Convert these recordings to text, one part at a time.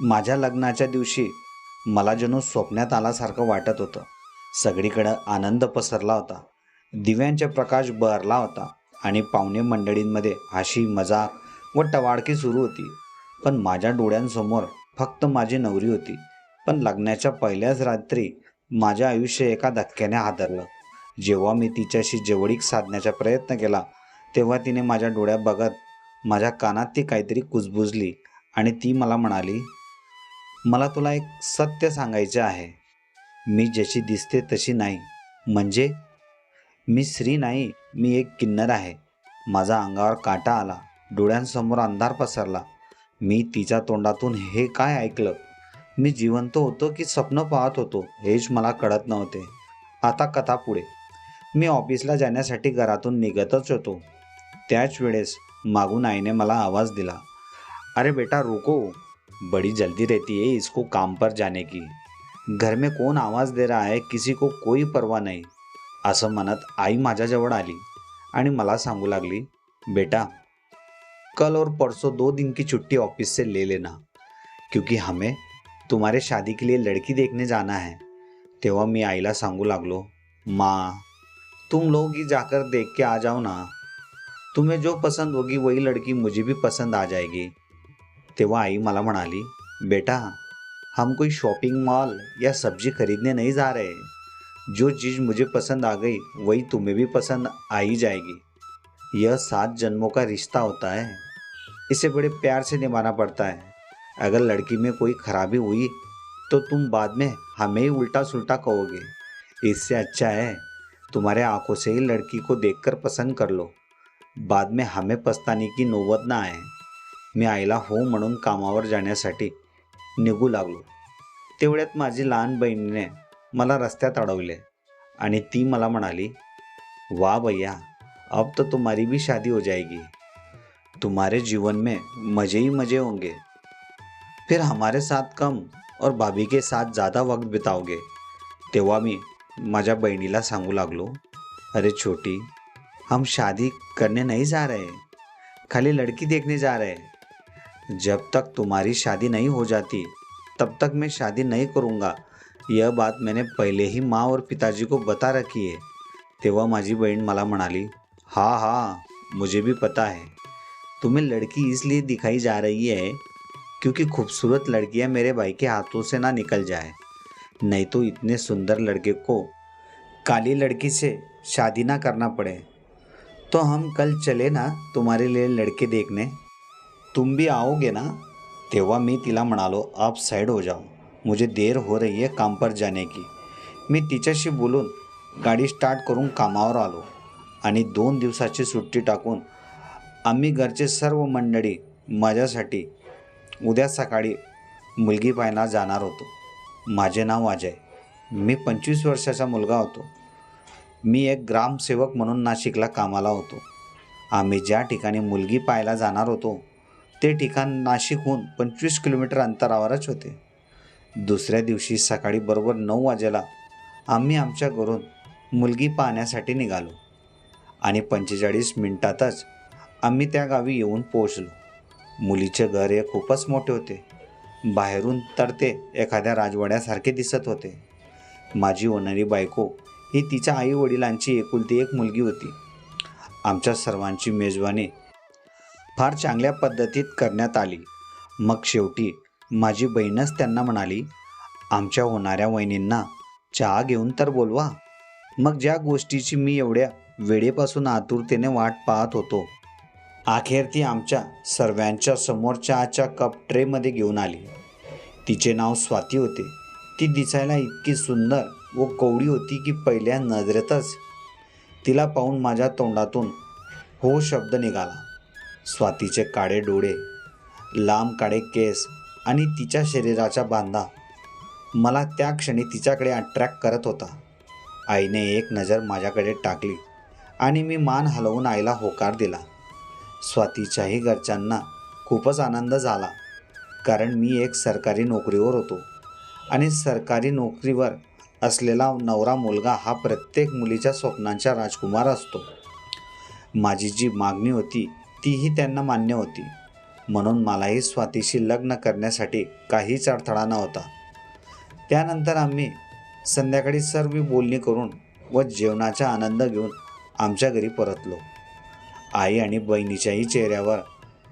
माझ्या लग्नाच्या दिवशी मला जणू स्वप्नात आल्यासारखं वाटत होतं. सगळीकडं आनंद पसरला होता. दिव्यांचे प्रकाश बहरला होता आणि पाहुणे मंडळींमध्ये हाशी मजाक व टवाळकी सुरू होती. पण माझ्या डोळ्यांसमोर फक्त माझी नवरी होती. पण लग्नाच्या पहिल्याच रात्री माझे आयुष्य एका धक्क्याने हादरलं. जेव्हा मी तिच्याशी जवळीक साधण्याचा प्रयत्न केला तेव्हा तिने माझ्या डोळ्यात बघत माझ्या कानात ती काहीतरी कुजबुजली आणि ती मला म्हणाली मला तुला एक सत्य सांगायचे आहे. मी जशी दिसते तशी नाही. म्हणजे? मी स्त्री नाही मी एक किन्नर आहे. माझा अंगावर काटा आला. डोळ्यांसमोर अंधार पसरला. मी तिच्या तोंडातून हे काय ऐकलं? मी जिवंत होतो की स्वप्न पाहत होतो? हेच मला कळत नव्हते. आता कथा पुढे. मी ऑफिसला जाण्यासाठी घरातून निघतच होतो. त्याच वेळेस मागून आईने मला आवाज दिला. अरे बेटा रुको. बड़ी जल्दी रहती है इसको काम पर जाने की। घर में कौन आवाज दे रहा है किसी को कोई परवा नाही। असं म्हणत आई माझ्याजवळ आली आणि मला सांगू लागली बेटा कल और परसों दो दिन की छुट्टी ऑफिस से ले लेना क्योंकि हमें तुम्हारे शादी के लिए लड़की देखने जाना है। तेव्हा मी आईला सांगू लागलो माँ तुम लोग ही जाकर देख के आ जाओ ना। तुम्हें जो पसंद होगी वही लड़की मुझे भी पसंद आ जाएगी। तेव्हा आई मला म्हणाली, बेटा, हम कोई शॉपिंग मॉल या सब्ज़ी खरीदने नहीं जा रहे जो चीज़ मुझे पसंद आ गई, वही तुम्हें भी पसंद आ ही जाएगी। यह सात जन्मों का रिश्ता होता है। इसे बड़े प्यार से निभाना पड़ता है। अगर लड़की में कोई खराबी हुई तो तुम बाद में हमें ही उल्टा सुल्टा कहोगे। इससे अच्छा है, तुम्हारे आँखों से ही लड़की को देखकर पसंद कर लो। बाद में हमें पछताने की नौबत ना आए। मी आईला हो म्हणून कामावर जाण्यासाठी निघू लागलो. तेवढ्यात माझी लहान बहिणीने मला रस्त्यात अडवले आणि ती मला म्हणाली वाह भैया अब तो तुम्हारी भी शादी हो जाएगी. तुम्हारे जीवन में मज़े ही मज़े होंगे. फिर हमारे साथ कम और भाभी के साथ ज़्यादा वक्त बिताओगे. तेव्हा मी माझ्या बहिणीला सांगू लागलो अरे छोटी हम शादी करने नहीं जा रहे खाली लड़की देखने जा रहे हैं. जब तक तुम्हारी शादी नहीं हो जाती, तब तक मैं शादी नहीं करूँगा। यह बात मैंने पहले ही माँ और पिताजी को बता रखी है। तेव्हा माझी बहन मला म्हणाली हाँ हाँ मुझे भी पता है। तुम्हें लड़की इसलिए दिखाई जा रही है क्योंकि खूबसूरत लड़कियाँ मेरे भाई के हाथों से ना निकल जाए। नहीं तो इतने सुंदर लड़के को काली लड़की से शादी ना करना पड़े। तो हम कल चले ना तुम्हारे लिए लड़के देखने? तुम भी आओगे ना? तेव्हा मी तिला म्हणालो आप साईड हो जाओ. मुझे देर हो रही है काम पर जाने की. मी तिच्याशी बोलून गाडी स्टार्ट करून कामावर आलो आणि दोन दिवसाची सुट्टी टाकून आम्ही घरचे सर्व मंडळी माझ्यासाठी उद्या सकाळी मुलगी पाहायला जाणार होतो. माझे नाव अजय. मी पंचवीस वर्षाचा मुलगा होतो. मी एक ग्रामसेवक म्हणून नाशिकला कामाला होतो. आम्ही ज्या ठिकाणी मुलगी पाहायला जाणार होतो ते ठिकाण नाशिकहून पंचवीस किलोमीटर अंतरावरच होते. दुसऱ्या दिवशी सकाळी बरोबर नऊ वाजेला आम्ही आमच्या घरून मुलगी पाहण्यासाठी निघालो आणि पंचेचाळीस मिनिटातच आम्ही त्या गावी येऊन पोहोचलो. मुलीचे घर हे खूपच मोठे होते. बाहेरून तर ते एखाद्या राजवाड्यासारखे दिसत होते. माझी होणारी बायको ही तिच्या आई वडिलांची एकुलती एक मुलगी होती. आमच्या सर्वांची मेजवानी फार चांगल्या पद्धतीत करण्यात आली. मग शेवटी माझी बहीणच त्यांना म्हणाली आमच्या होणाऱ्या वहिनींना चहा घेऊन तर बोलवा. मग ज्या गोष्टीची मी एवढ्या वेळेपासून आतुरतेने वाट पाहत होतो अखेर ती आमच्या सर्वांच्या समोर चहाच्या कप ट्रेमध्ये घेऊन आली. तिचे नाव स्वाती होते. ती दिसायला इतकी सुंदर व कवडी होती की पहिल्या नजरेतच तिला पाहून माझ्या तोंडातून हो शब्द निघाला. स्वातीचे काळे डोळे लांब काळे केस आणि तिच्या शरीराचा बांधा. मला त्या क्षणी तिच्याकडे अट्रॅक्ट करत होता. आईने एक नजर माझ्याकडे टाकली आणि मी मान हलवून आईला होकार दिला. स्वातीच्याही घरच्यांना खूपच आनंद झाला कारण मी एक सरकारी नोकरीवर होतो आणि सरकारी नोकरीवर असलेला नवरा मुलगा हा प्रत्येक मुलीच्या स्वप्नांचा राजकुमार असतो. माझी जी मागणी होती तीही त्यांना मान्य होती. म्हणून मलाही स्वातीशी लग्न करण्यासाठी काहीच अडथळा नव्हता. त्यानंतर आम्ही संध्याकाळी सर्व बोलणी करून व जेवणाचा आनंद घेऊन आमच्या घरी परतलो. आई आणि बहिणीच्याही चेहऱ्यावर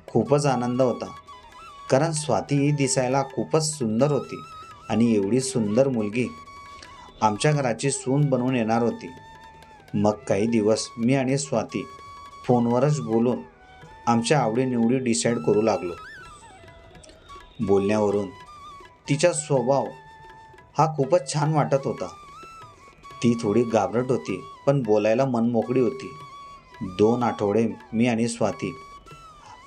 खूपच आनंद होता. कारण स्वाती ही दिसायला खूपच सुंदर होती आणि एवढी सुंदर मुलगी आमच्या घराची सून बनवून येणार होती. मग काही दिवस मी आणि स्वाती फोनवरच बोलून आमच्या आवडीनिवडी डिसाईड करू लागलो. बोलण्यावरून तिचा स्वभाव हा खूपच छान वाटत होता. ती थोडी घाबरट होती पण बोलायला मनमोकळी होती. दोन आठवडे मी आणि स्वाती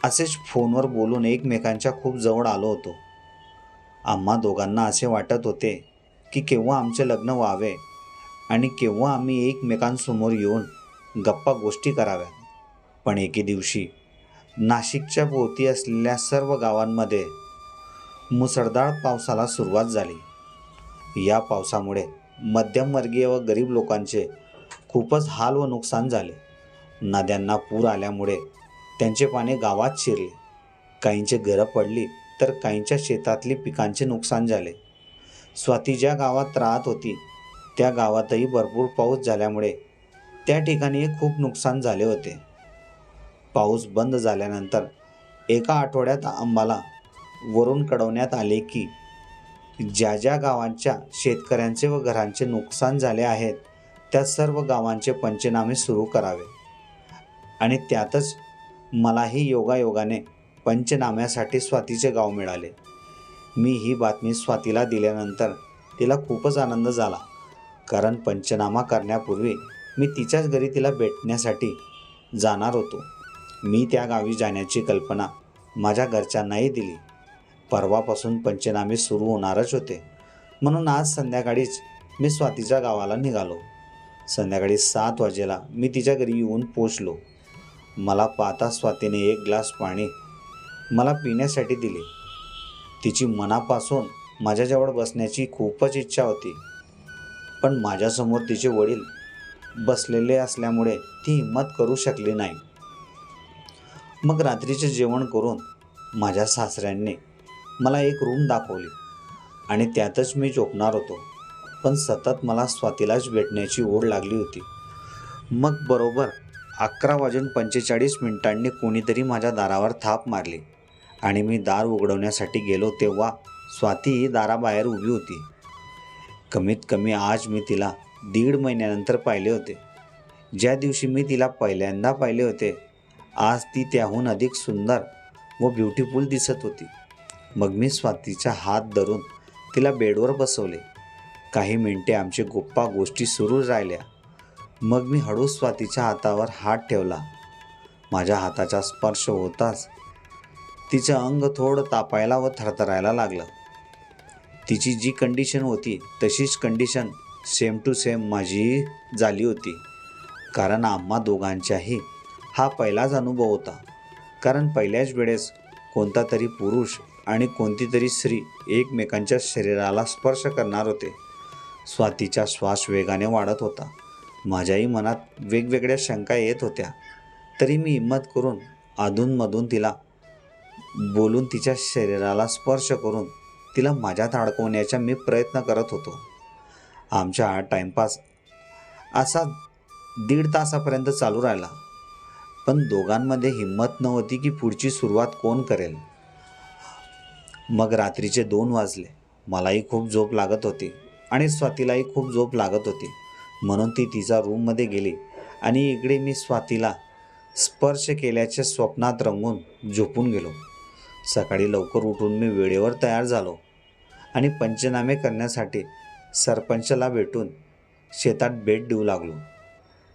असेच फोनवर बोलून एकमेकांच्या खूप जवळ आलो होतो. आम्हा दोघांना असे वाटत होते की केव्हा आमचे लग्न व्हावे आणि केव्हा आम्ही एकमेकांसमोर येऊन गप्पा गोष्टी कराव्यात. पण एके दिवशी नाशिकच्या भोवती असलेल्या सर्व गावांमध्ये मुसळधार पावसाला सुरुवात झाली. या पावसामुळे मध्यमवर्गीय व गरीब लोकांचे खूपच हाल व नुकसान झाले. नद्यांना पूर आल्यामुळे त्यांचे पाणी गावात शिरले. काहींचे घरं पडली तर काहींच्या शेतातली पिकांचे नुकसान झाले. स्वाती ज्या गावात राहत होती त्या गावातही भरपूर पाऊस झाल्यामुळे त्या ठिकाणी खूप नुकसान झाले होते. पाऊस बंद झाल्यानंतर एका आठवड्यात आम्हाला वरून कळवण्यात आले की ज्या ज्या गावांच्या शेतकऱ्यांचे व घरांचे नुकसान झाले आहेत त्या सर्व गावांचे पंचनामे सुरू करावे. आणि त्यातच मलाही योगायोगाने पंचनाम्यासाठी स्वातीचे गाव मिळाले. मी ही बातमी स्वातीला दिल्यानंतर तिला खूपच आनंद झाला कारण पंचनामा करण्यापूर्वी मी तिच्याच घरी तिला भेटण्यासाठी जाणार होतो. मी त्या गावी जाण्याची कल्पना माझ्या घरच्यांनाही दिली. परवापासून पंचनामे सुरू होणारच होते. म्हणून आज संध्याकाळीच मी स्वातीच्या गावाला निघालो. संध्याकाळी सात वाजेला मी तिच्या घरी येऊन पोचलो मला पाहता स्वातीने एक ग्लास पाणी मला पिण्यासाठी दिले. तिची मनापासून माझ्याजवळ बसण्याची खूपच इच्छा होती. पण माझ्यासमोर तिचे वडील बसलेले असल्यामुळे ती हिंमत करू शकली नाही. मग रात्रीचे जेवण करून माझ्या सासऱ्यांनी मला एक रूम दाखवली. आणि त्यातच मी झोपणार होतो. पण सतत मला स्वातीलाच भेटण्याची ओढ लागली होती. मग बरोबर अकरा वाजून पंचेचाळीस मिनिटांनी कोणीतरी माझ्या दारावर थाप मारली. आणि मी दार उघडवण्यासाठी गेलो तेव्हा स्वाती ही दाराबाहेर उभी होती. कमीत कमी आज मी तिला दीड महिन्यानंतर पाहिले होते. ज्या दिवशी मी तिला पहिल्यांदा पाहिले होते आज ती त्याहून अधिक सुंदर व ब्युटिफुल दिसत होती. मग मी स्वातीचा हात धरून तिला बेडवर बसवले. काही मिनटे आमची गोप्पा गोष्टी सुरू राहिल्या. मग मी हळू स्वातीच्या हातावर हात ठेवला. माझ्या हाताचा स्पर्श होताच तिचं अंग थोडं तापायला व थरथरायला लागलं. तिची जी कंडिशन होती तशीच कंडिशन सेम टू सेम माझी झाली होती. कारण आम्हा दोघांच्याही हा पहिलाच अनुभव होता. कारण पहिल्याच वेळेस कोणता तरी पुरुष आणि कोणती तरी स्त्री एकमेकांच्या शरीराला स्पर्श करणार होते. स्वातीचा श्वास वेगाने वाढत होता. माझ्याही मनात वेगवेगळ्या शंका येत होत्या. तरी मी हिंमत करून अधूनमधून तिला बोलून तिच्या शरीराला स्पर्श करून तिला माझ्यात अडकवण्याचा मी प्रयत्न करत होतो. आमच्या हा टाईमपास असा दीड तासापर्यंत चालू राहिला. पण दोघांमध्ये हिंमत नव्हती की पुढची सुरुवात कोण करेल. मग रात्रीचे दोन वाजले. मलाही खूप झोप लागत होती आणि स्वातीलाही खूप झोप लागत होती. म्हणून ती तिच्या रूममध्ये गेली आणि इकडे मी स्वातीला स्पर्श केल्याच्या स्वप्नात रंगून झोपून गेलो. सकाळी लवकर उठून मी वेळेवर तयार झालो आणि पंचनामे करण्यासाठी सरपंचला भेटून शेतात भेट देऊ लागलो.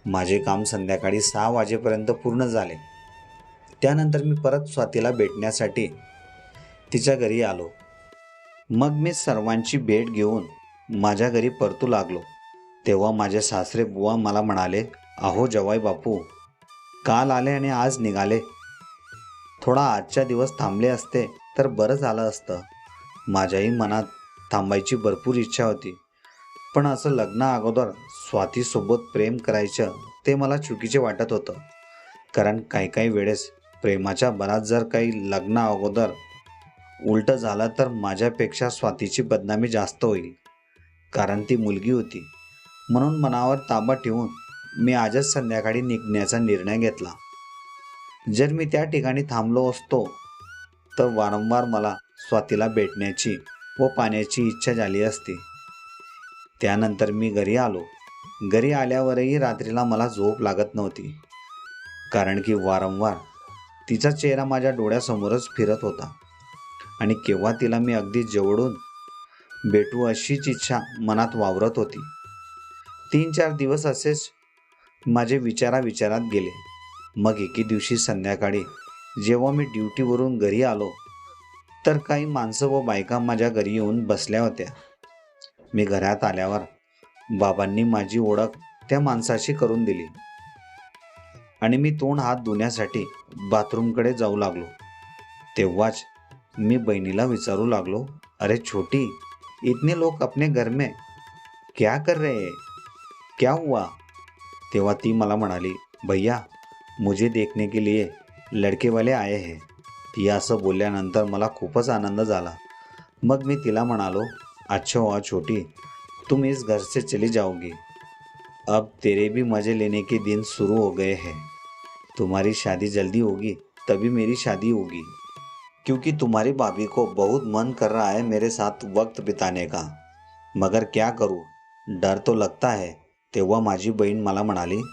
माझे काम संध्याकाळी सहा वाजेपर्यंत पूर्ण झाले. त्यानंतर मी परत स्वातीला भेटण्यासाठी तिच्या घरी आलो. मग मी सर्वांची भेट घेऊन माझ्या घरी परतू लागलो. तेव्हा माझे सासरे बुवा मला म्हणाले अहो जवाई बापू काल आले आणि आज निघाले. थोडा आजच्या दिवस थांबले असते तर बरं झालं असतं. माझ्याही मनात थांबायची भरपूर इच्छा होती. पण असं लग्ना अगोदर स्वातीसोबत प्रेम करायचं ते मला चुकीचे वाटत होतं. कारण काही काही वेळेस प्रेमाच्या बरात जर काही लग्ना अगोदर उलटं झालं तर माझ्यापेक्षा स्वातीची बदनामी जास्त होईल. कारण ती मुलगी होती. म्हणून मनावर ताबा ठेवून मी आजच संध्याकाळी निघण्याचा निर्णय घेतला. जर मी त्या ठिकाणी थांबलो असतो तर वारंवार मला स्वातीला भेटण्याची व पाण्याची इच्छा झाली असती. त्यानंतर मी घरी आलो. घरी आल्यावरही रात्रीला मला झोप लागत नव्हती. कारण की वारंवार तिचा चेहरा माझ्या डोळ्यासमोरच फिरत होता. आणि केव्हा तिला मी अगदी जवळून भेटू अशीच इच्छा मनात वावरत होती. तीन चार दिवस असेच माझे विचारा विचारात गेले. मग एके दिवशी संध्याकाळी जेव्हा मी ड्युटीवरून घरी आलो तर काही माणसं व बायका माझ्या घरी येऊन बसल्या होत्या. मी घरात आल्यावर बाबांनी माझी ओळख त्या माणसाशी करून दिली. आणि मी तोंड हात धुण्यासाठी बाथरूमकडे जाऊ लागलो. तेव्हाच मी बहिणीला विचारू लागलो अरे छोटी इतने लोग अपने घर में क्या कर रहे क्या हुआ? तेव्हा ती मला म्हणाली भैया मुझे देखने के लिए लडकेवाले आए हैं. ती असं बोलल्यानंतर मला खूपच आनंद झाला. मग मी तिला म्हणालो अच्छा हुआ छोटी, तुम इस घर से चली जाओगी। अब तेरे भी मज़े लेने के दिन शुरू हो गए हैं। तुम्हारी शादी जल्दी होगी, तभी मेरी शादी होगी। क्योंकि तुम्हारी भाभी को बहुत मन कर रहा है मेरे साथ वक्त बिताने का। मगर क्या करूँ? डर तो लगता है, तेव्हा माझी बहीण मला म्हणाली,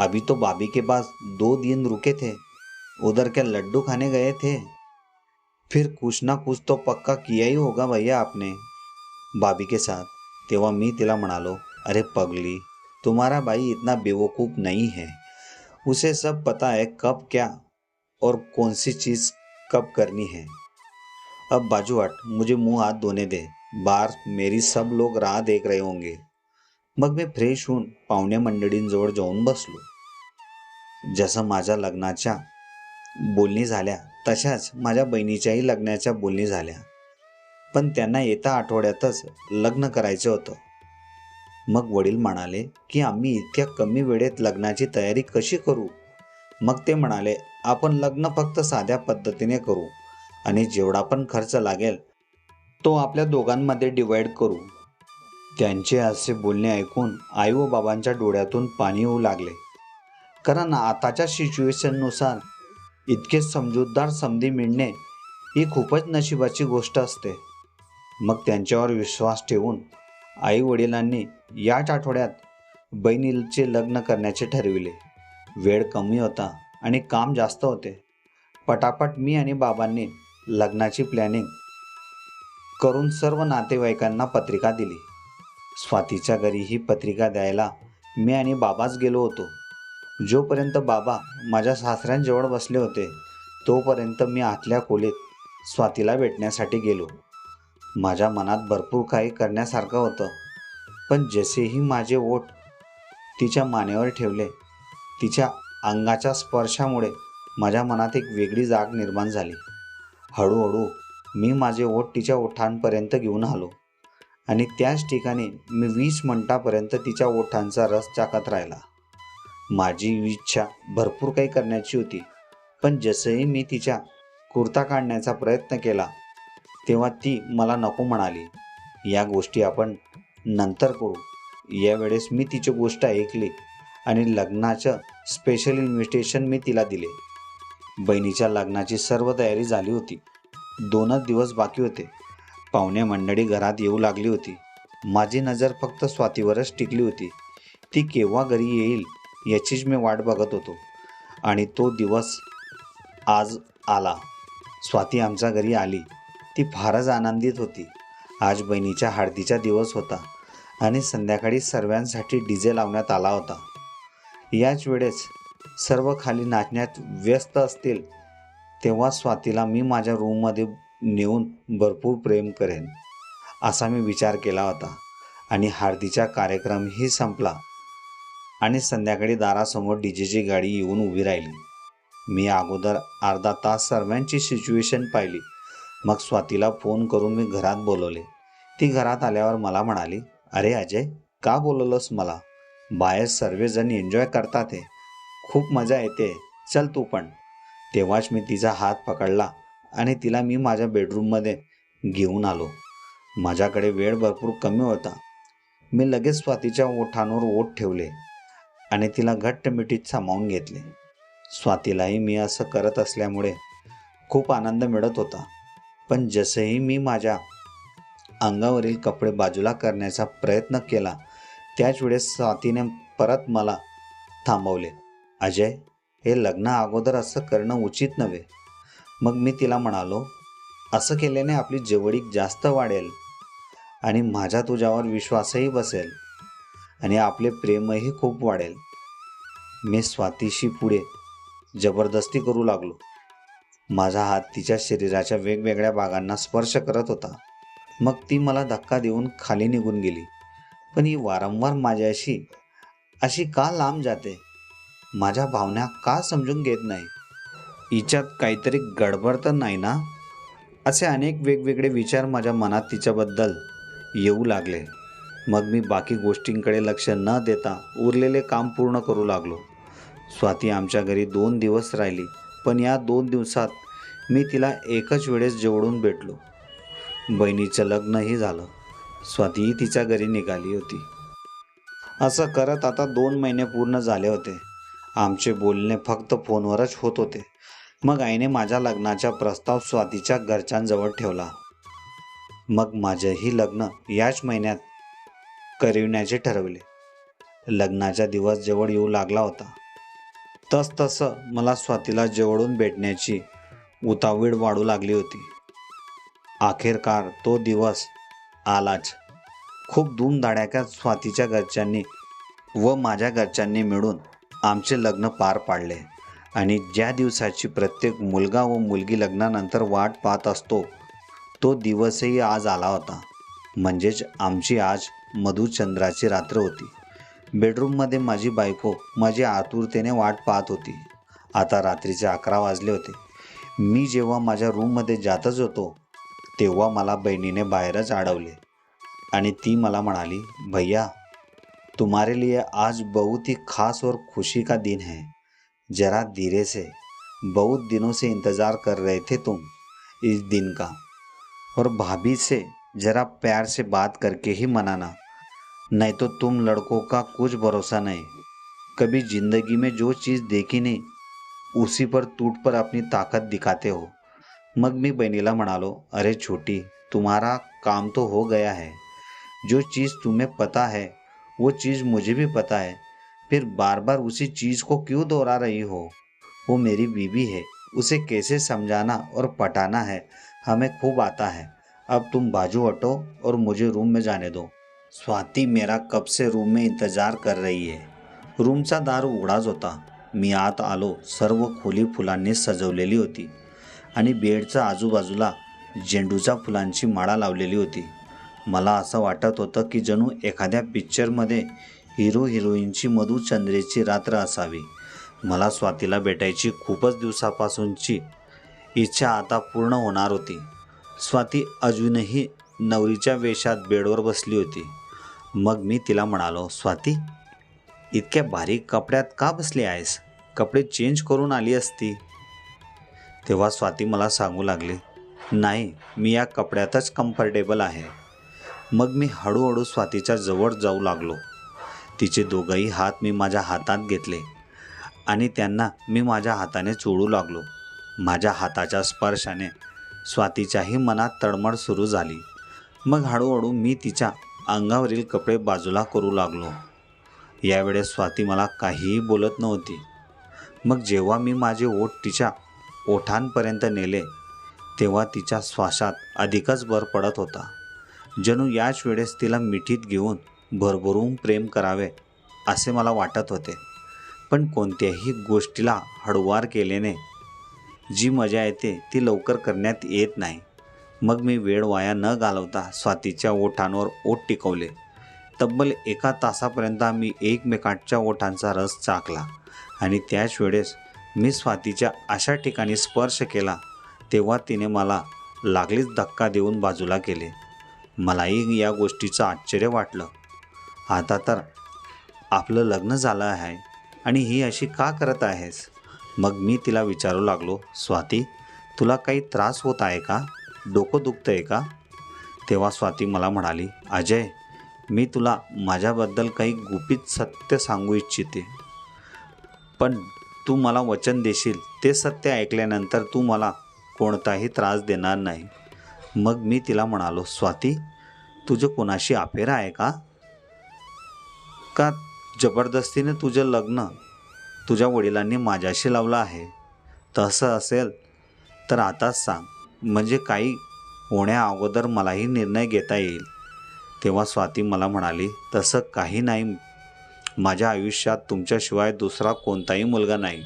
अभी तो भाभी के पास दो दिन रुके थे, उधर क्या लड्डू खाने गए थे? फिर कुछ ना कुछ तो पक्का किया ही होगा भैया आपने। भाभी के साथ तेव्हा मी तिला म्हणालो अरे पगली तुम्हारा भाई इतना बेवकूफ़ नहीं है। उसे सब पता है कब क्या और कौन सी चीज़ कब करनी है। अब बाजू हट मुझे मुंह हाथ धोने दे। बार मेरी सब लोग राह देख रहे होंगे। मग मी फ्रेश होऊन पाहुण्या मंडळींजवळ जाऊन बसलो। जसं माझ्या लग्नाच्या बोलणी झाल्या तशाच माझ्या बहिणीच्याही लग्नाच्या बोलणी झाल्या. पण त्यांना येत्या आठवड्यातच लग्न करायचं होतं. मग वडील म्हणाले की आम्ही इतक्या कमी वेळेत लग्नाची तयारी कशी करू? मग ते म्हणाले आपण लग्न फक्त साध्या पद्धतीने करू आणि जेवढा पण खर्च लागेल तो आपल्या दोघांमध्ये डिवाईड करू. त्यांचे असे बोलणे ऐकून आई व बाबांच्या डोळ्यातून पाणी येऊ लागले. कारण आताच्या सिच्युएशननुसार इतके समजूतदार संधी मिळणे ही खूपच नशिबाची गोष्ट असते. मग त्यांच्यावर विश्वास ठेवून आई वडिलांनी याच आठवड्यात बहिणीचे लग्न करण्याचे ठरविले. वेळ कमी होता आणि काम जास्त होते. पटापट मी आणि बाबांनी लग्नाची प्लॅनिंग करून सर्व नातेवाईकांना पत्रिका दिली. स्वातीच्या घरी ही पत्रिका द्यायला मी आणि बाबाच गेलो होतो. जोपर्यंत बाबा माझ्या सासऱ्यांजवळ बसले होते तोपर्यंत मी आतल्या खोलीत स्वातीला भेटण्यासाठी गेलो. माझ्या मनात भरपूर काही करण्यासारखं होतं. पण जसेही माझे ओठ तिच्या मानेवर ठेवले तिच्या अंगाच्या स्पर्शामुळे माझ्या मनात एक वेगळी जाग निर्माण झाली. हळूहळू मी माझे ओठ तिच्या ओठांपर्यंत घेऊन आलो आणि त्याच ठिकाणी मी वीस मिनटापर्यंत तिच्या ओठांचा रस चाकत राहिला. माझी इच्छा भरपूर काही करण्याची होती पण जसंही मी तिच्या कुर्ता काढण्याचा प्रयत्न केला तेव्हा ती मला नको म्हणाली. या गोष्टी आपण नंतर करू. यावेळेस मी तिची गोष्ट ऐकली आणि लग्नाचं स्पेशल इन्व्हिटेशन मी तिला दिले. बहिणीच्या लग्नाची सर्व तयारी झाली होती. दोनच दिवस बाकी होते. पाहुणे मंडळी घरात येऊ लागली होती. माझी नजर फक्त स्वातीवरच टिकली होती. ती केव्हा घरी येईल याचीच मी वाट बघत होतो. आणि तो दिवस आज आला. स्वाती आमच्या घरी आली. ती फारच आनंदित होती. आज बहिणीच्या हळदीचा दिवस होता आणि संध्याकाळी सर्वांसाठी डीजे लावण्यात आला होता. याच वेळेस सर्व खाली नाचण्यात व्यस्त असतील तेव्हा स्वातीला मी माझ्या रूममध्ये नेऊन भरपूर प्रेम करेन असा मी विचार केला होता आणि हळदीचा कार्यक्रमही संपला आणि संध्याकाळी दारासमोर डीजेची गाडी येऊन उभी राहिली. मी अगोदर अर्धा तास सर्वांची सिच्युएशन पाहिली. मग स्वातीला फोन करून मी घरात बोलवले. ती घरात आल्यावर मला म्हणाली अरे अजय का बोलवलंस मला? बाहेर सर्वजण एन्जॉय करतात आहे खूप मजा येते. चल तू पण. तेव्हाच मी तिचा हात पकडला आणि तिला मी माझ्या बेडरूममध्ये घेऊन आलो. माझ्याकडे वेळ भरपूर कमी होता. मी लगेच स्वातीच्या ओठांवर ओठ ठेवले आणि तिला घट्ट मिठीत सामावून घेतले. स्वातीलाही मी असं करत असल्यामुळे खूप आनंद मिळत होता. पण जसेही मी माझ्या अंगावरील कपडे बाजूला करण्याचा प्रयत्न केला त्याच वेळेस स्वातीने परत मला थांबवले. अजय हे लग्ना अगोदर असं करणं उचित नव्हे. मग मी तिला म्हणालो असं केल्याने आपली जवळीक जास्त वाढेल आणि माझा तुझ्यावर विश्वासही बसेल आणि आपले प्रेमही खूप वाढेल. मी स्वातीशी पुढे जबरदस्ती करू लागलो. माझा हात तिच्या शरीराच्या वेगवेगळ्या भागांना स्पर्श करत होता. मग ती मला धक्का देऊन खाली निघून गेली. पण ही वारंवार माझ्याशी अशी का लांब जाते? माझ्या भावना का समजून घेत नाही? हिच्यात काहीतरी गडबड तर नाही ना? असे अनेक वेगवेगळे विचार माझ्या मनात तिच्याबद्दल येऊ लागले. मग मी बाकी गोष्टींकडे लक्ष न देता उरलेले काम पूर्ण करू लागलो. स्वाती आमच्या घरी दोन दिवस राहिली. पण या दोन दिवसात मी तिला एकच वेळेस जवळून भेटलो. बहिणीचं लग्नही झालं. स्वातीही तिच्या घरी निघाली होती. असं करत आता दोन महिने पूर्ण झाले होते. आमचे बोलणे फक्त फोनवरच होत होते. मग आईने माझ्या लग्नाचा प्रस्ताव स्वातीच्या घरच्यांजवळ ठेवला. मग माझंही लग्न याच महिन्यात करविण्याचे ठरवले. लग्नाचा दिवस जवळ येऊ लागला होता तसतसं मला स्वातीला जवळून भेटण्याची उतावीळ वाढू लागली होती. अखेरकार तो दिवस आलाच. खूप धूमधडाक्यात स्वातीच्या घरच्यांनी व माझ्या घरच्यांनी मिळून आमचे लग्न पार पाडले. आणि ज्या दिवसाची प्रत्येक मुलगा व मुलगी लग्नानंतर वाट पाहत असतो तो दिवसही आज आला होता. म्हणजेच आमची आज मधुचंद्राची रात्र होती. बेडरूममध्ये माझी बायको माझी आतुरतेने वाट पाहत होती. आता रात्रीचे अकरा वाजले होते. मी जेव्हा माझ्या रूममध्ये जातच होतो तेव्हा मला बहिणीने बाहेरच अडवले आणि ती मला म्हणाली भैया तुम्हारे लिए आज बहुत ही खास और खुशी का दिन है. जरा धीरे से बहुत दिनों से इंतज़ार कर रहे थे तुम इस दिन का. और भाभी से जरा प्यार से बात करके ही मनाना. नहीं तो तुम लड़कों का कुछ भरोसा नहीं। कभी ज़िंदगी में जो चीज़ देखी नहीं, उसी पर टूट पर अपनी ताकत दिखाते हो। मग मी बहिणीला म्हणालो अरे छोटी, तुम्हारा काम तो हो गया है। जो चीज़ तुम्हें पता है, वो चीज़ मुझे भी पता है। फिर बार बार उसी चीज़ को क्यों दोहरा रही हो? वो मेरी बीवी है, उसे कैसे समझाना और पटाना है? हमें खूब आता है। अब तुम बाजू हटो और मुझे रूम में जाने दो। स्वाती मेरा कब से रूम में इंतजार कर रही है। रूमचा दार उघडाच होता। मी आत आलो सर्व खोली फुलांनी सजवलेली होती आणि बेडच्या आजूबाजूला झेंडूच्या फुलांची माळा लावलेली होती. मला असं वाटत होतं की जणू एखाद्या पिक्चरमध्ये हिरो हिरोईनची मधुचंद्रेची रात्र असावी. मला स्वातीला भेटायची खूपच दिवसापासूनची इच्छा आता पूर्ण होणार होती. स्वाती अजूनही नवरीच्या वेशात बेडवर बसली होती. मग मी तिला म्हणालो स्वाती इतक्या बारीक कपड्यात का बसली आहेस? कपडे चेंज करून आली असती. तेव्हा स्वाती मला सांगू लागली नाही मी या कपड्यातच कम्फर्टेबल आहे. मग मी हळूहळू स्वातीच्या जवळ जाऊ लागलो. तिचे दोघंही हात मी माझ्या हातात घेतले आणि त्यांना मी माझ्या हाताने चोळू लागलो. माझ्या हाताच्या स्पर्शाने स्वातीच्याही मनात तळमळ सुरू झाली. मग हळूहळू मी तिच्या अंगावरील कपडे बाजूला करू लागलो. यावेळेस स्वाती मला काहीही बोलत नव्हती. मग जेव्हा मी माझे ओठ तिच्या ओठांपर्यंत नेले तेव्हा तिच्या श्वासात अधिकच भर पडत होता. जणू याच वेळेस तिला मिठीत घेऊन भरभरून प्रेम करावे असे मला वाटत होते. पण कोणत्याही गोष्टीला हळुवार केल्याने जी मजा येते ती लवकर करण्यात येत नाही. मग मी वेळ वाया न घालवता स्वातीच्या ओठांवर ओठ टिकवले. तब्बल एका तासापर्यंत आम्ही एकमेकांच्या ओठांचा रस चाकला आणि त्याच वेळेस मी स्वातीच्या अशा ठिकाणी स्पर्श केला तेव्हा तिने मला लागलीच धक्का देऊन बाजूला केले. मलाही या गोष्टीचं आश्चर्य वाटलं. आता तर आपलं लग्न झालं आहे आणि ही अशी का करत आहेस? मग मी तिला विचारू लागलो स्वाती तुला काही त्रास होत आहे का? डोकं दुखतं आहे का? तेव्हा स्वाती मला म्हणाली अजय मी तुला माझ्याबद्दल काही गुपित सत्य सांगू इच्छिते. पण तू मला वचन देशील. ते सत्य ऐकल्यानंतर तू मला कोणताही त्रास देणार नाही. मग मी तिला म्हणालो स्वाती तुझं कोणाशी अफेर आहे का? का जबरदस्तीने तुझं लग्न तुझ्या वडिलांनी माझ्याशी लावलं आहे? तसं असेल तर आताच सांग. म्हणजे काही होण्या अगोदर मलाही निर्णय घेता येईल. तेव्हा स्वाती मला म्हणाली तसं काही नाही. माझ्या आयुष्यात तुमच्याशिवाय दुसरा कोणताही मुलगा नाही.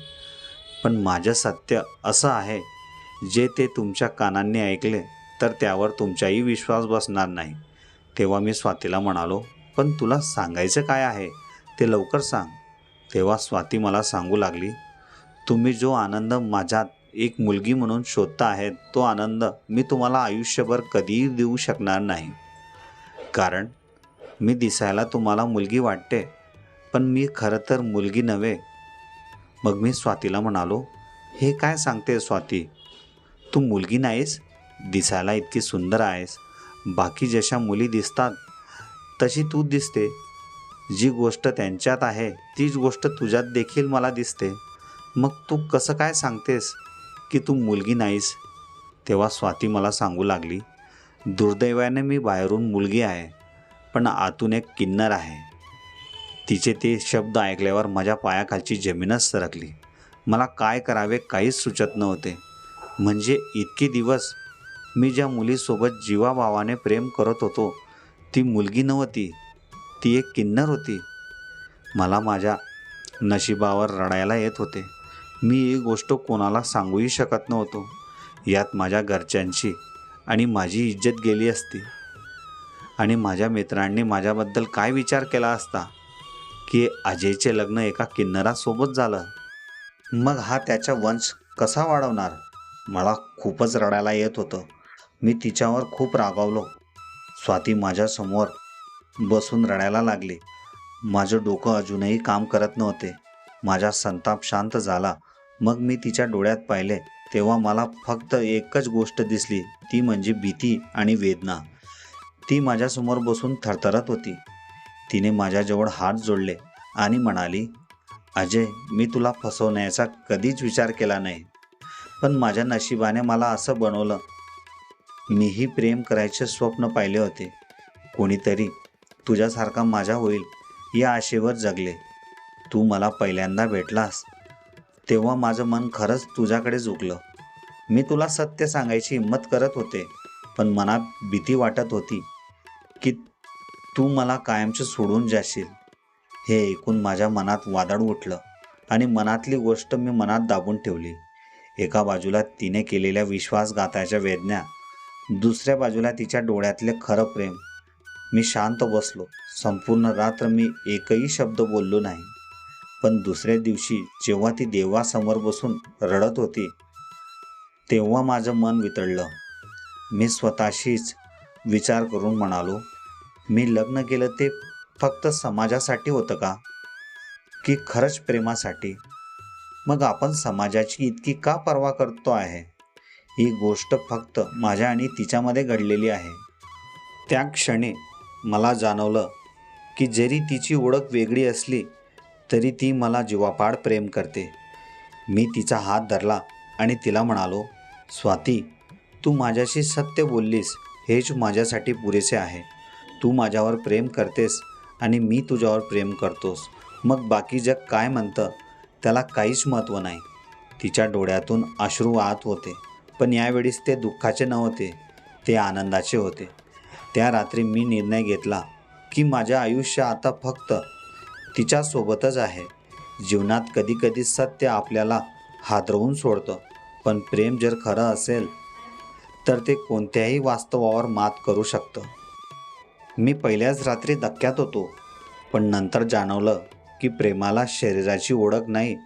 पण माझं सत्य असं आहे जे ते तुमच्या कानांनी ऐकले तर त्यावर तुमचाही विश्वास बसणार नाही. तेव्हा मी स्वातीला म्हणालो पण तुला सांगायचं काय आहे? ते लवकर सांग. तेव्हा स्वाती मला सांगू लागली तुम्ही जो आनंद माझ्यात एक मुलगी म्हणून शोधता आहे तो आनंद मी तुम्हाला आयुष्यभर कधीही देऊ शकणार नाही. कारण मी दिसायला तुम्हाला मुलगी वाटते पण मी खरं तर मुलगी नव्हे. मग मी स्वातीला म्हणालो हे काय सांगते स्वाती? तू मुलगी नाहीस दिसायला इतकी सुंदर आहेस. बाकी जशा मुली दिसतात तशी तू दिसते. जी गोष्ट त्यांच्यात आहे तीच गोष्ट तुझ्यात देखील मला दिसते. मग तू कसं काय सांगतेस? की तू मुलगी नाहीस तेव्हा स्वाती मला सांगू लागली दुर्दैवाने मी बाहेरून मुलगी आहे पण आतून एक किन्नर आहे. तिचे ते शब्द ऐकल्यावर माझ्या पायाखालची जमीनच सरकली. मला काय करावे काहीच सुचत नव्हते. म्हणजे इतके दिवस मी ज्या मुलीसोबत जीवाभावाने प्रेम करत होतो ती मुलगी नव्हती ती एक किन्नर होती. मला माझ्या नशिबावर रडायला येत होते. मी ही गोष्ट कोणाला सांगूही शकत नव्हतो. यात माझ्या घरच्यांची आणि माझी इज्जत गेली असती. आणि माझ्या मित्रांनी माझ्याबद्दल काय विचार केला असता? की अजयचे लग्न एका किन्नरासोबत झालं. मग हा त्याचा वंश कसा वाढवणार? मला खूपच रडायला येत होतं. मी तिच्यावर खूप रागावलो. स्वाती माझ्यासमोर बसून रडायला लागली. माझं डोकं अजूनही काम करत नव्हते. माझा संताप शांत झाला. मग मी तिच्या डोळ्यात पाहिले तेव्हा मला फक्त एकच गोष्ट दिसली ती म्हणजे भीती आणि वेदना. ती माझ्यासमोर बसून थरथरत होती. तिने माझ्याजवळ हात जोडले आणि म्हणाली अजय मी तुला फसवण्याचा कधीच विचार केला नाही. पण माझ्या नशिबाने मला असं बनवलं. मीही प्रेम करायचे स्वप्न पाहिले होते. कोणीतरी तुझ्यासारखा माझा होईल या आशेवर जगले. तू मला पहिल्यांदा भेटलास. तेव्हा माझं मन खरंच तुझ्याकडे झुकलं. मी तुला सत्य सांगायची हिंमत करत होते पण मनात भीती वाटत होती की तू मला कायमचं सोडून जाशील. हे ऐकून माझ्या मनात वादळ उठलं आणि मनातली गोष्ट मी मनात दाबून ठेवली. एका बाजूला तिने केलेल्या विश्वासघाताच्या वेदना दुसऱ्या बाजूला तिच्या डोळ्यातले खरं प्रेम. मी शांत बसलो. संपूर्ण रात्र मी एकही शब्द बोललो नाही. पण दुसऱ्या दिवशी जेव्हा ती देवासमोर बसून रडत होती तेव्हा माझं मन वितळलं. मी स्वतःशीच विचार करून म्हणालो मी लग्न केलं ते फक्त समाजासाठी होतं का? की खरंच प्रेमासाठी? मग आपण समाजाची इतकी का पर्वा करतो आहे? ही गोष्ट फक्त माझ्या आणि तिच्यामध्ये घडलेली आहे. त्या क्षणी मला जाणवलं की जरी तिची ओळख वेगळी असली तरी ती मला जीवापाड प्रेम करते. मी तिचा हात धरला आणि तिला म्हणालो स्वाती तू माझ्याशी सत्य बोललीस हेच माझ्यासाठी पुरेसे आहे. तू माझ्यावर प्रेम करतेस आणि मी तुझ्यावर प्रेम करतोस. मग बाकी जग काय म्हणतं? त्याला काहीच महत्त्व नाही. तिच्या डोळ्यातून अश्रू वाहत होते पण यावेळीस ते दुःखाचे नव्हते ते आनंदाचे होते. त्या रात्री मी निर्णय घेतला की माझ्या आयुष्य आता फक्त तिच्यासोबतच आहे. जीवनात कधीकधी सत्य आपल्याला हादरवून सोडतं. पण प्रेम जर खरं असेल तर ते कोणत्याही वास्तवावर मात करू शकतं. मी पहिल्याच रात्री धक्क्यात होतो पण नंतर जाणवलं की प्रेमाला शरीराची ओळख नाही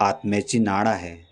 आत्म्याची नाड आहे.